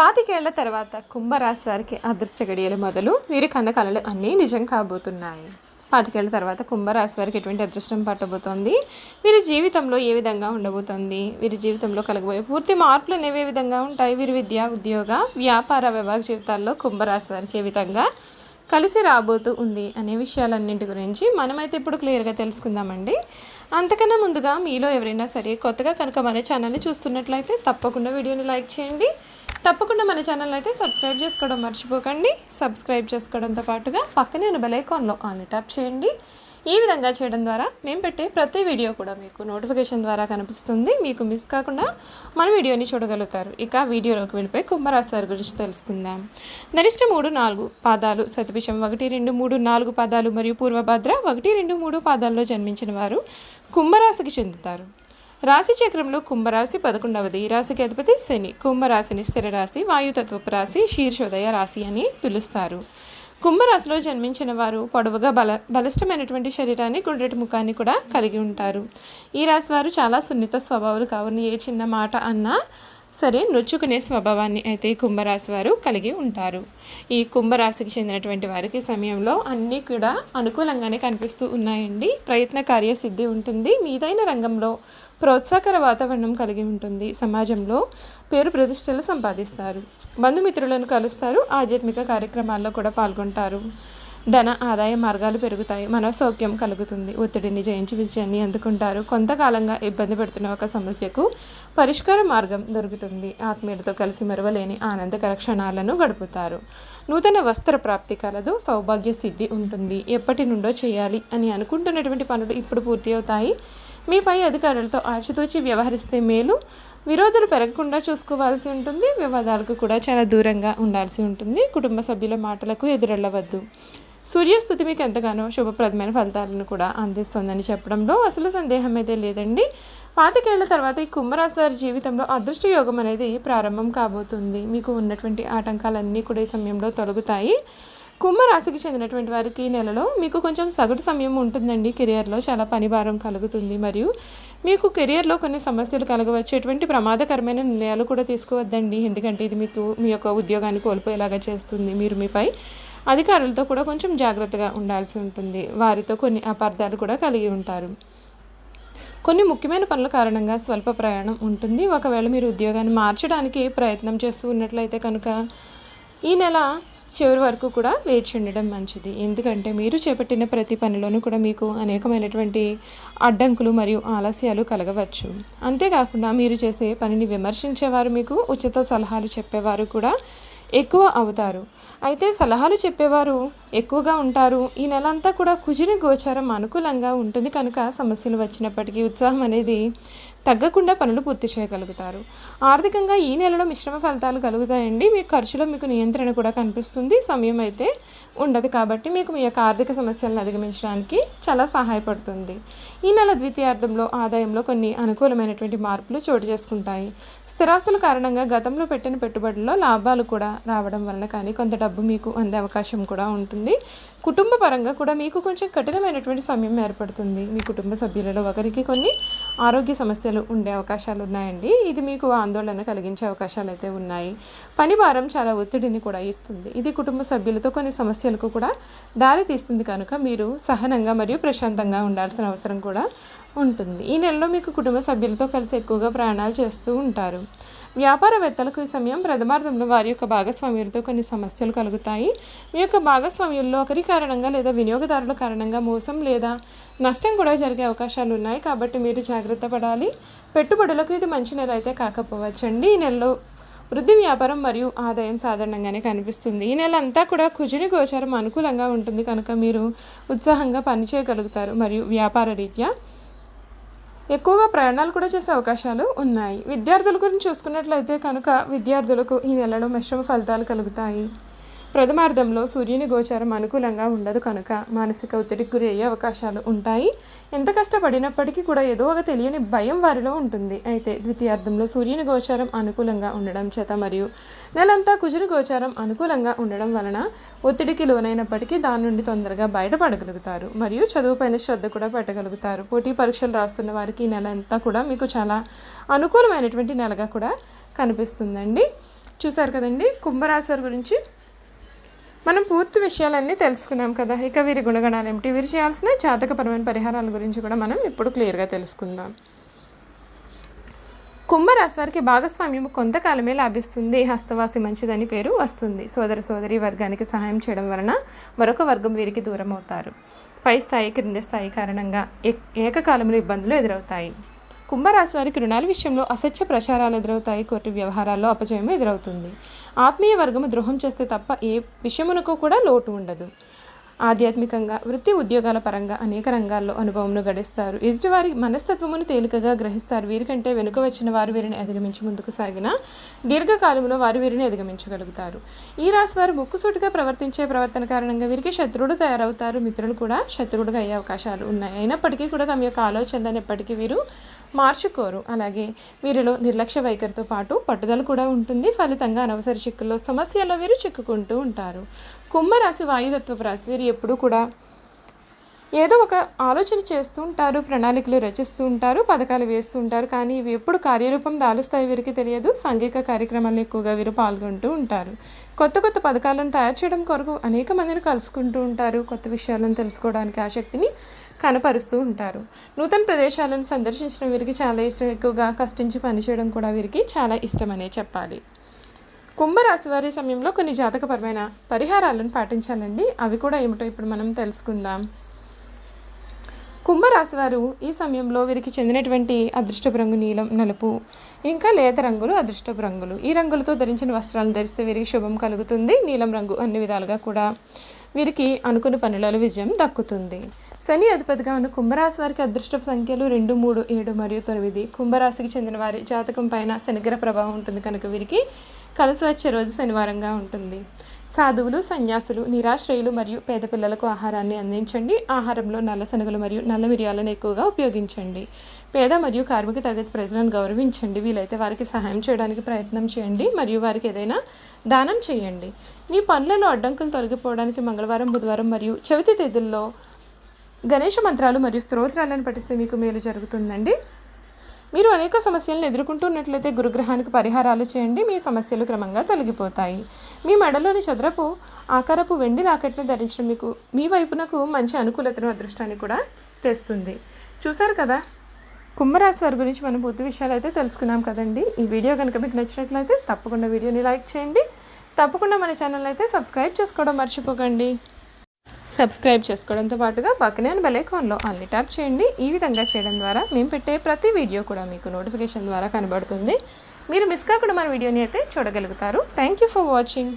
పాతికేళ్ళ తర్వాత కుంభరాశి వారికి అదృష్ట గడియలు మొదలు వీరి కన్న కళలు అన్నీ నిజం కాబోతున్నాయి. పాతికేళ్ళ తర్వాత కుంభరాశి వారికి ఎటువంటి అదృష్టం పట్టబోతోంది? వీరి జీవితంలో ఏ విధంగా ఉండబోతోంది? వీరి జీవితంలో కలగబోయే పూర్తి మార్పులు అనేవి ఏ విధంగా ఉంటాయి? వీరి విద్య ఉద్యోగ వ్యాపార విభాగ జీవితాల్లో కుంభరాశి వారికి ఏ విధంగా కలిసి రాబోతూ ఉంది అనే విషయాలన్నింటి గురించి మనమైతే ఇప్పుడు క్లియర్గా తెలుసుకుందామండి. అంతకన్నా ముందుగా మీలో ఎవరైనా సరే కొత్తగా కనుక మన ఛానల్ని చూస్తున్నట్లయితే తప్పకుండా వీడియోని లైక్ చేయండి. తప్పకుండా మన ఛానల్ అయితే సబ్స్క్రైబ్ చేసుకోవడం మర్చిపోకండి. సబ్స్క్రైబ్ చేసుకోవడంతో పాటుగా పక్కనే ఉన్న బెలైకాన్లో ఆన్ టాప్ ట్యాప్ చేయండి. ఈ విధంగా చేయడం ద్వారా మేము పెట్టే ప్రతి వీడియో కూడా మీకు నోటిఫికేషన్ ద్వారా కనిపిస్తుంది. మీకు మిస్ కాకుండా మన వీడియోని చూడగలుగుతారు. ఇక వీడియోలోకి వెళ్ళిపోయి కుంభరాశి వారి గురించి తెలుసుకుందాం. గరిష్ట మూడు నాలుగు పాదాలు సతపిషం ఒకటి రెండు మూడు నాలుగు పాదాలు మరియు పూర్వభద్ర ఒకటి రెండు మూడు పాదాల్లో జన్మించిన వారు కుంభరాశికి చెందుతారు. రాశి చక్రంలో కుంభరాశి పదకొండవది రాశికి అధిపతి శని. కుంభరాశిని స్థిర రాశి వాయుతత్వపు రాశి శీర్షోదయ రాశి అని పిలుస్తారు. కుంభరాశిలో జన్మించిన వారు పొడవుగా బల బలిష్టమైనటువంటి శరీరాన్ని గుండ్రటి ముఖాన్ని కూడా కలిగి ఉంటారు. ఈ రాశి వారు చాలా సున్నిత స్వభావాలు కావున ఏ చిన్న మాట అన్నా సరే నొచ్చుకునే స్వభావాన్ని అయితే ఈ కుంభరాశి వారు కలిగి ఉంటారు. ఈ కుంభరాశికి చెందినటువంటి వారికి సమయంలో అన్నీ కూడా అనుకూలంగానే కనిపిస్తూ ఉన్నాయండి. ప్రయత్న కార్యసిద్ధి ఉంటుంది. మీదైన రంగంలో ప్రోత్సాహకర వాతావరణం కలిగి ఉంటుంది. సమాజంలో పేరు ప్రతిష్టలు సంపాదిస్తారు. బంధుమిత్రులను కలుస్తారు. ఆధ్యాత్మిక కార్యక్రమాల్లో కూడా పాల్గొంటారు. ధన ఆదాయ మార్గాలు పెరుగుతాయి. మనసౌఖ్యం కలుగుతుంది. ఒత్తిడిని జయించి విజయాన్ని అందుకుంటారు. కొంతకాలంగా ఇబ్బంది పెడుతున్న ఒక సమస్యకు పరిష్కార మార్గం దొరుకుతుంది. ఆత్మీయులతో కలిసి మరవలేని ఆనందకర క్షణాలను గడుపుతారు. నూతన వస్త్ర ప్రాప్తి కలదు. సౌభాగ్య సిద్ధి ఉంటుంది. ఎప్పటి నుండో చేయాలి అని అనుకుంటున్నటువంటి పనులు ఇప్పుడు పూర్తి అవుతాయి. మీపై అధికారులతో ఆచితూచి వ్యవహరిస్తే మేలు. విరోధులు పెరగకుండా చూసుకోవాల్సి ఉంటుంది. వివాదాలకు కూడా చాలా దూరంగా ఉండాల్సి ఉంటుంది. కుటుంబ సభ్యుల మాటలకు ఎదురెళ్ళవద్దు సూర్యస్థుతి మీకు ఎంతగానో శుభప్రదమైన ఫలితాలను కూడా అందిస్తుందని చెప్పడంలో అసలు సందేహం అయితే లేదండి. పాతికేళ్ళ తర్వాత ఈ కుంభరాశి వారి జీవితంలో అదృష్ట యోగం అనేది ప్రారంభం కాబోతుంది. మీకు ఉన్నటువంటి ఆటంకాలన్నీ కూడా ఈ సమయంలో తొలగుతాయి. కుంభరాశికి చెందినటువంటి వారికి ఈ నెలలో మీకు కొంచెం సగటు సమయం ఉంటుందండి. కెరియర్లో చాలా పని భారం కలుగుతుంది. మరియు మీకు కెరియర్లో కొన్ని సమస్యలు కలగవచ్చు ఎటువంటి ప్రమాదకరమైన నిర్ణయాలు కూడా తీసుకోవద్దండి. ఎందుకంటే ఇది మీకు మీ యొక్క ఉద్యోగాన్ని కోల్పోయేలాగా చేస్తుంది. మీరు మీపై అధికారులతో కూడా కొంచెం జాగ్రత్తగా ఉండాల్సి ఉంటుంది. వారితో కొన్ని అపార్థాలు కూడా కలిగి ఉంటారు. కొన్ని ముఖ్యమైన పనుల కారణంగా స్వల్ప ప్రయాణం ఉంటుంది. ఒకవేళ మీరు ఉద్యోగాన్ని మార్చడానికి ప్రయత్నం చేస్తూ ఉన్నట్లయితే కనుక ఈ నెల చివరి వరకు కూడా వేచి ఉండడం మంచిది. ఎందుకంటే మీరు చేపట్టిన ప్రతి పనిలోనూ కూడా మీకు అనేకమైనటువంటి అడ్డంకులు మరియు ఆలస్యాలు కలగవచ్చు. అంతేకాకుండా మీరు చేసే పనిని విమర్శించేవారు మీకు ఉచిత సలహాలు చెప్పేవారు కూడా ఎక్కువ అవుతారు. అయితే సలహాలు చెప్పేవారు ఎక్కువగా ఉంటారు. ఈ నెల అంతా కూడా కుజిని గోచారం అనుకూలంగా ఉంటుంది కనుక సమస్యలు వచ్చినప్పటికీ ఉత్సాహం అనేది తగ్గకుండా పనులు పూర్తి చేయగలుగుతారు. ఆర్థికంగా ఈ నెలలో మిశ్రమ ఫలితాలు కలుగుతాయండి. మీ ఖర్చులో మీకు నియంత్రణ కూడా కనిపిస్తుంది. సమయం అయితే ఉండదు కాబట్టి మీకు మీ యొక్క ఆర్థిక సమస్యలను అధిగమించడానికి చాలా సహాయపడుతుంది. ఈ నెల ద్వితీయార్థంలో ఆదాయంలో కొన్ని అనుకూలమైనటువంటి మార్పులు చోటు చేసుకుంటాయి. స్థిరాస్తుల కారణంగా గతంలో పెట్టిన పెట్టుబడుల్లో లాభాలు కూడా రావడం వలన కానీ కొంత డబ్బు మీకు అందే అవకాశం కూడా ఉంటుంది. కుటుంబ పరంగా కూడా మీకు కొంచెం కఠినమైనటువంటి సమయం ఏర్పడుతుంది. మీ కుటుంబ సభ్యులలో ఒకరికి కొన్ని ఆరోగ్య సమస్యలు ఉండే అవకాశాలు ఉన్నాయండి. ఇది మీకు ఆందోళన కలిగించే అవకాశాలు అయితే ఉన్నాయి. పని భారం చాలా ఒత్తిడిని కూడా ఇస్తుంది. ఇది కుటుంబ సభ్యులతో కొన్ని సమస్యలకు కూడా దారి తీస్తుంది కనుక మీరు సహనంగా మరియు ప్రశాంతంగా ఉండాల్సిన అవసరం కూడా ఉంటుంది. ఈ నెలలో మీకు కుటుంబ సభ్యులతో కలిసి ఎక్కువగా ప్రయాణాలు చేస్తూ ఉంటారు. వ్యాపారవేత్తలకు ఈ సమయం ప్రథమార్థంలో వారి యొక్క భాగస్వామ్యులతో కొన్ని సమస్యలు కలుగుతాయి. మీ యొక్క భాగస్వామ్యుల్లో ఒకరి కారణంగా లేదా వినియోగదారుల కారణంగా మోసం లేదా నష్టం కూడా జరిగే అవకాశాలు ఉన్నాయి కాబట్టి మీరు జాగ్రత్త పడాలి. పెట్టుబడులకు ఇది మంచి నెల అయితే కాకపోవచ్చండి. ఈ నెలలో వృద్ధి వ్యాపారం మరియు ఆదాయం సాధారణంగానే కనిపిస్తుంది. ఈ నెల అంతా కూడా కుజుని గోచారం అనుకూలంగా ఉంటుంది కనుక మీరు ఉత్సాహంగా పనిచేయగలుగుతారు. మరియు వ్యాపార రీత్యా ఎక్కువగా ప్రయాణాలు కూడా చేసే అవకాశాలు ఉన్నాయి. విద్యార్థుల గురించి చూసుకున్నట్లయితే కనుక విద్యార్థులకు ఈ నెలలో మిశ్రమ ఫలితాలు కలుగుతాయి. ప్రథమార్థంలో సూర్యుని గోచారం అనుకూలంగా ఉండదు కనుక మానసిక ఒత్తిడికి గురి అయ్యే అవకాశాలు ఉంటాయి. ఎంత కష్టపడినప్పటికీ కూడా ఏదో ఒక తెలియని భయం వారిలో ఉంటుంది. అయితే ద్వితీయార్థంలో సూర్యుని గోచారం అనుకూలంగా ఉండడం చేత మరియు నెలంతా కుజుని గోచారం అనుకూలంగా ఉండడం వలన ఒత్తిడికి లోనైనప్పటికీ దాని నుండి తొందరగా బయటపడగలుగుతారు మరియు చదువుపైన శ్రద్ధ కూడా పెట్టగలుగుతారు. పోటీ పరీక్షలు రాస్తున్న వారికి ఈ నెల అంతా కూడా మీకు చాలా అనుకూలమైనటువంటి నెలగా కూడా కనిపిస్తుందండి. చూసారు కదండి? కుంభరాశి గురించి మనం పూర్తి విషయాలన్నీ తెలుసుకున్నాం కదా. ఇక వీరి గుణగణాలు ఏమిటి? వీరు చేయాల్సిన జాతకపరమైన పరిహారాల గురించి కూడా మనం ఇప్పుడు క్లియర్గా తెలుసుకుందాం. కుంభరాశివారికి భాగస్వామ్యం కొంతకాలమే లాభిస్తుంది. హస్తవాసి మంచిదని పేరు వస్తుంది. సోదర సోదరి వర్గానికి సహాయం చేయడం వలన మరొక వర్గం వీరికి దూరం అవుతారు పై స్థాయి క్రింది స్థాయి కారణంగా ఏకకాలంలో ఇబ్బందులు ఎదురవుతాయి. కుంభరాశి వారికి రుణాల విషయంలో అసత్య ప్రచారాలు ఎదురవుతాయి. కోర్టు వ్యవహారాల్లో అపజయం ఎదురవుతుంది. ఆత్మీయ వర్గము ద్రోహం చేస్తే తప్ప ఏ విషయమునకు కూడా లోటు ఉండదు. ఆధ్యాత్మికంగా వృత్తి ఉద్యోగాల పరంగా అనేక రంగాల్లో అనుభవంను గడిస్తారు. ఎదుటివారి మనస్తత్వమును తేలికగా గ్రహిస్తారు. వీరికంటే వెనుక వచ్చిన వారు వీరిని అధిగమించి ముందుకు సాగిన దీర్ఘకాలంలో వారు వీరిని అధిగమించగలుగుతారు. ఈ రాశి వారు ముక్కుసూటిగా ప్రవర్తించే ప్రవర్తన కారణంగా వీరికి శత్రువులు తయారవుతారు. మిత్రులు కూడా శత్రువులుగా అయ్యే అవకాశాలు ఉన్నాయి. అయినప్పటికీ కూడా తమ యొక్క ఆలోచనలను ఎప్పటికీ వీరు మార్చుకోరు. అలాగే వీరిలో నిర్లక్ష్య వైఖరితో పాటు పట్టుదల కూడా ఉంటుంది. ఫలితంగా అనవసర చిక్కుల్లో సమస్యల్లో వీరు చిక్కుకుంటూ ఉంటారు. కుంభరాశి వాయుతత్వపు రాశి వీరు ఎప్పుడూ కూడా ఏదో ఒక ఆలోచన చేస్తూ ఉంటారు ప్రణాళికలు రచిస్తూ ఉంటారు పథకాలు వేస్తూ ఉంటారు కానీ ఇవి ఎప్పుడు కార్యరూపం దాలుస్తాయి వీరికి తెలియదు. సాంఘిక కార్యక్రమాల్లో ఎక్కువగా వీరు పాల్గొంటూ ఉంటారు. కొత్త కొత్త పథకాలను తయారు చేయడం కొరకు అనేక మందిని కలుసుకుంటూ ఉంటారు. కొత్త విషయాలను తెలుసుకోవడానికి ఆసక్తిని కనపరుస్తూ ఉంటారు. నూతన ప్రదేశాలను సందర్శించడం వీరికి చాలా ఇష్టం. ఎక్కువగా కష్టించి పనిచేయడం కూడా వీరికి చాలా ఇష్టమనే చెప్పాలి. కుంభరాశి వారి సమయంలో కొన్ని జాతకపరమైన పరిహారాలను పాటించాలండి. అవి కూడా ఏమిటో ఇప్పుడు మనం తెలుసుకుందాం. కుంభరాశి వారు ఈ సమయంలో వీరికి చెందినటువంటి అదృష్టపు రంగు నీలం నలుపు ఇంకా లేత రంగులు అదృష్టపు రంగులు. ఈ రంగులతో ధరించిన వస్త్రాలను ధరిస్తే వీరికి శుభం కలుగుతుంది. నీలం రంగు అన్ని విధాలుగా కూడా వీరికి అనుకున్న పనులలో విజయం దక్కుతుంది. శని అధిపతిగా ఉన్న కుంభరాశి వారికి అదృష్టపు సంఖ్యలు రెండు మూడు ఏడు మరియు తొమ్మిది. కుంభరాశికి చెందిన వారి జాతకం పైన శనిగ్రహ ప్రభావం ఉంటుంది కనుక వీరికి కలిసి వచ్చే రోజు శనివారంగా ఉంటుంది. సాధువులు సన్యాసులు నిరాశ్రయులు మరియు పేద పిల్లలకు ఆహారాన్ని అందించండి. ఆహారంలో నల్ల శనగలు మరియు నల్ల మిరియాలను ఎక్కువగా ఉపయోగించండి. పేద మరియు కార్మిక తరగతి ప్రజలను గౌరవించండి. వీలైతే వారికి సహాయం చేయడానికి ప్రయత్నం చేయండి మరియు వారికి ఏదైనా దానం చేయండి. మీ పనులలో అడ్డంకులు తొలగిపోవడానికి మంగళవారం బుధవారం మరియు చవితి తేదీల్లో గణేష మంత్రాలు మరియు స్తోత్రాలను పఠిస్తే మీకు మేలు జరుగుతుందండి. మీరు అనేక సమస్యలను ఎదుర్కొంటున్నట్లయితే గురుగ్రహానికి పరిహారాలు చేయండి. మీ సమస్యలు క్రమంగా తొలగిపోతాయి. మీ మెడలోని చదరపు ఆకారపు వెండి లాకెట్ను ధరించడం మీకు మీ వైపునకు మంచి అనుకూలతను అదృష్టాన్ని కూడా తెస్తుంది. చూసారు కదా? కుంభరాశి వారి గురించి మనం పూర్తి విషయాలు అయితే తెలుసుకున్నాం కదండి. ఈ వీడియో కనుక మీకు నచ్చినట్లయితే తప్పకుండా వీడియోని లైక్ చేయండి. తప్పకుండా మన ఛానల్ అయితే సబ్స్క్రైబ్ చేసుకోవడం మర్చిపోకండి. సబ్స్క్రైబ్ చేసుకోవడంతో పాటుగా పక్కనే బెల్ ఐకాన్లో అన్ని ట్యాప్ చేయండి. ఈ విధంగా చేయడం ద్వారా మేము పెట్టే ప్రతి వీడియో కూడా మీకు నోటిఫికేషన్ ద్వారా కనబడుతుంది. మీరు మిస్ కాకుండా మన వీడియోని అయితే చూడగలుగుతారు. Thank you for watching